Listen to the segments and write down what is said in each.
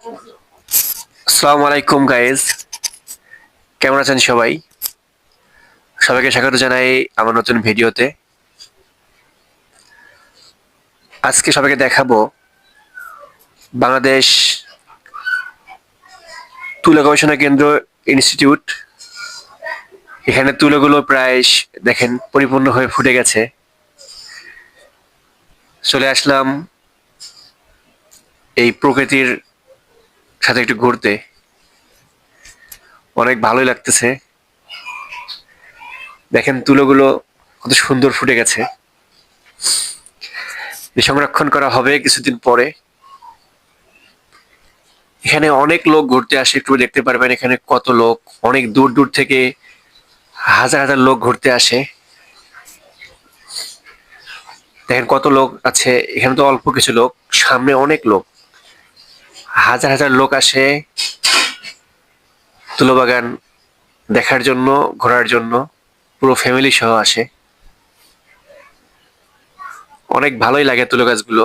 আসসালামু আলাইকুম গাইজ কেমন আছেন সবাই? সবাইকে স্বাগত জানাই আমার নতুন ভিডিওতে। আজকে সবাইকে দেখাবো বাংলাদেশ তুলা গবেষণা কেন্দ্র ইনস্টিটিউট। এখানে তুলোগুলো প্রায় দেখেন, পরিপূর্ণ হয়ে ফুটে গেছে। চলে আসলাম এই প্রকৃতির সাথে একটু ঘুরতে। অনেক ভালোই লাগতেছে। দেখেন তুলোগুলো কত সুন্দর ফুটে গেছে। সংরক্ষণ করা হবে কিছুদিন পরে। এখানে অনেক লোক ঘুরতে আসে, একটু দেখতে পারবেন এখানে কত লোক। অনেক দূর দূর থেকে হাজার হাজার লোক ঘুরতে আসে। দেখেন কত লোক আছে, এখানে তো অল্প কিছু লোক, সামনে অনেক লোক। হাজার হাজার লোক আসে তুলো বাগান দেখার জন্য, ঘোরার জন্য, পুরো ফ্যামিলি সহ আসে। অনেক ভালোই লাগে তুলো গাছগুলো।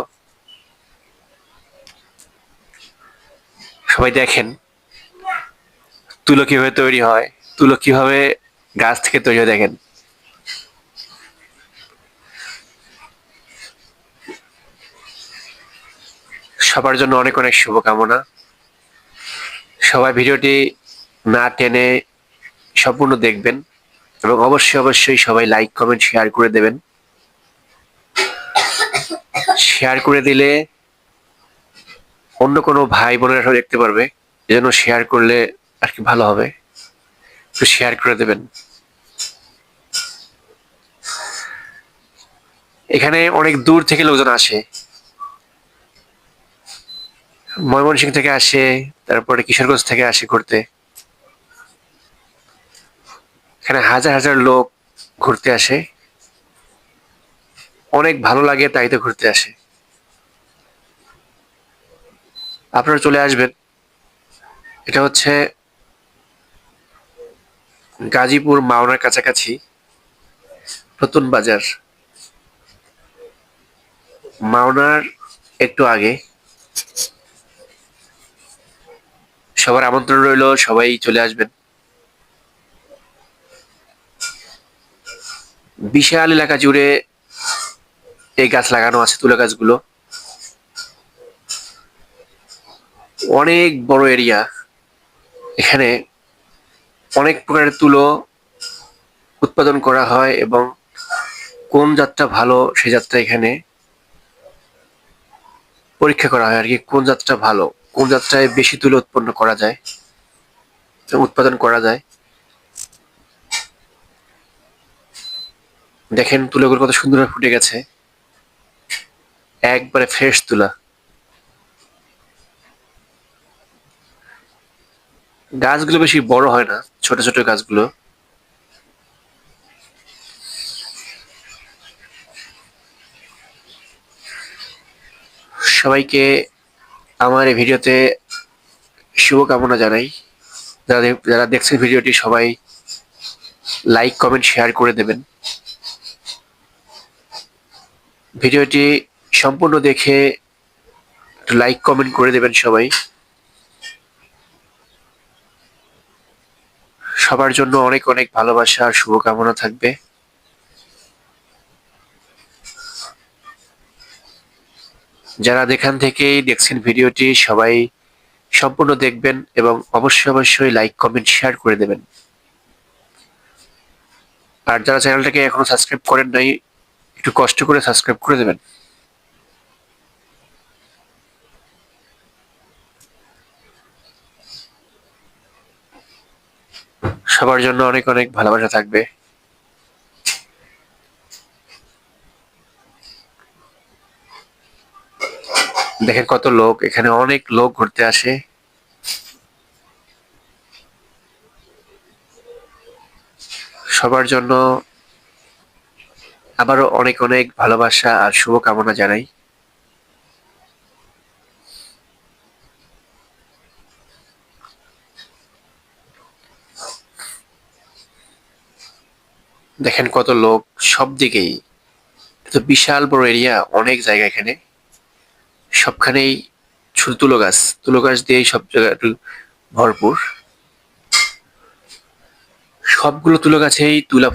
সবাই দেখেন তুলো কীভাবে তৈরি হয়, তুলো কীভাবে গাছ থেকে তৈরি হয় দেখেন। সবার জন্য অনেক অনেক শুভকামনা। সবাই ভিডিওটি না টেনে সম্পূর্ণ দেখবেন এবং অবশ্যই অবশ্যই সবাই লাইক কমেন্ট শেয়ার করে দেবেন। শেয়ার করে দিলে অন্য কোনো ভাই বোনেরাও দেখতে পারবে এজন্য শেয়ার করলে আর কি ভালো হবে। একটু শেয়ার করে দেবেন। এখানে অনেক দূর থেকে লোকজন আসে। ময়মনসিং থেকে আসে, তারপরে কিশোরগঞ্জ থেকে আসে ঘুরতে। এখানে হাজার হাজার লোক ঘুরতে আসে। অনেক ভালো লাগে তাই তো ঘুরতে আসে। আপনারা চলে আসবেন। এটা হচ্ছে গাজীপুর মাওনার কাছাকাছি নতুন বাজার। মাওনার একটু আগে। সবার আমন্ত্রণ রইল, সবাই চলে আসবেন। বিশাল এলাকা জুড়ে এই গাছ লাগানো আছে, তুলা গাছগুলো। অনেক বড় এরিয়া। এখানে অনেক প্রকারের তুলো উৎপাদন করা হয় এবং কোন জাতটা ভালো সেই জাতটা এখানে পরীক্ষা করা হয় আর কি, কোন জাতটা ভালো। কোন জাতটায় বেশি তুলো উৎপন্ন করা যায়? উৎপাদন করা যায়? দেখেন তুলোগুলো কত সুন্দর ফুটে গেছে। একবারে ফ্রেশ তুলা। গাছগুলো বেশি বড় হয় না, ছোট ছোট গাছগুলো। সবাইকে আমার এই ভিডিওতে শুভকামনা জানাই। যারা যারা দেখছেন ভিডিওটি সবাই লাইক কমেন্ট শেয়ার করে দেবেন। ভিডিওটি সম্পূর্ণ দেখে লাইক কমেন্ট করে দেবেন সবাই। সবার জন্য অনেক অনেক ভালোবাসা আর শুভকামনা থাকবে। যারা যেখান থেকেই দেখছেন ভিডিওটি, সবাই সম্পূর্ণ দেখবেন এবং অবশ্যই অবশ্যই লাইক, কমেন্ট, শেয়ার করে দেবেন। আর যারা চ্যানেলটাকে এখনও সাবস্ক্রাইব করেন নাই, একটু কষ্ট করে সাবস্ক্রাইব করে দেবেন। সবার জন্য অনেক অনেক ভালোবাসা থাকবে। দেখেন কত লোক, এখানে অনেক লোক ঘুরতে আসে। সবার জন্য আবারও অনেক অনেক ভালোবাসা আর শুভকামনা জানাই। দেখেন কত লোক সব দিকেই বিশাল বড় এরিয়া অনেক জায়গা এখানে। সবখানেই শুধু তুলো গাছ। তুলো গাছ দিয়েই সব জায়গায় একটু ভরপুর। সবগুলো তুলো গাছেই তুলা